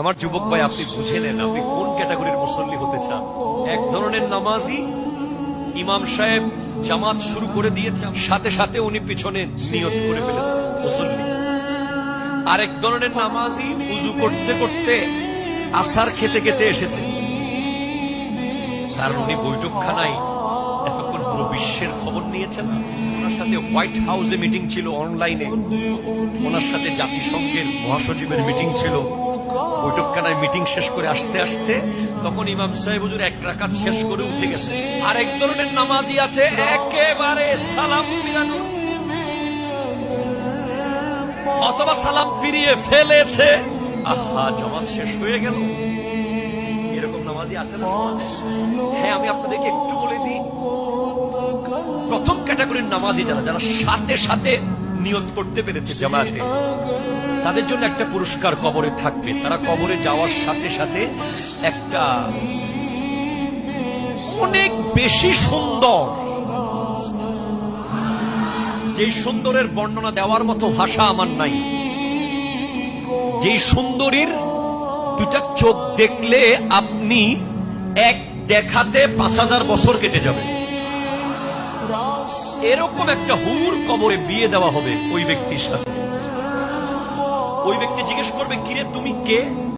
আমার যুবক ভাই, আপনি বুঝে নেন আপনি কোন ক্যাটাগরির মুসল্লি হতে চান? এক ধরনের নামাজি ইমাম সাহেব জামাত শুরু করে দিয়েছেন সাথে সাথে উনি পিছনে নিয়ত করে ফেলেছে মুসল্লি। আরেক ধরনের নামাজি উজু করতে করতে আসার খেতে খেতে এসেছে। কারণ উনি বৈঠকখানায় এতক্ষণ পুরো বিশ্বের খবর নিয়েছেন। ওনার সাথে হোয়াইট হাউসে মিটিং ছিল অনলাইনে। ওনার সাথে জাতিসংঘের মহাসচিবের মিটিং ছিল। বৈঠকখানায় মিটিং শেষ করে আসতে আসতে তখন ইমাম সাহেব হুজুর এক রাকাত শেষ করে উঠে গেছে। আরেক ধরনের নামাজি আছে, একেবারে সালাম অথবা সালাম ফিরিয়ে ফেলেছে। আহা, জমাত শেষ হয়ে গেল। এরকম নামাজি আছে হ্যাঁ আমি আপনাদেরকে একটু বলে দিই। প্রথম ক্যাটাগরির নামাজি যারা যারা সাথে সাথে নিয়ত করতে পেরেছে জামাতে। তাদের জন্য একটা পুরস্কার কবরে থাকবে। তারা কবরে যাওয়ার সাথে সাথে একটা অনেক বেশি সুন্দর, যেই সুন্দরের বর্ণনা দেওয়ার মতো ভাষা আমার নাই। যেই সুন্দরীর দুটা চোখ দেখলে আপনি এক দেখাতে পাঁচ হাজার বছর কেটে যাবে এরকম একটা হুর কবরে বিয়ে দেওয়া হবে ওই ব্যক্তির সাথে। ওই ব্যক্তি জিজ্ঞেস করবে, কিরে, তুমি কে?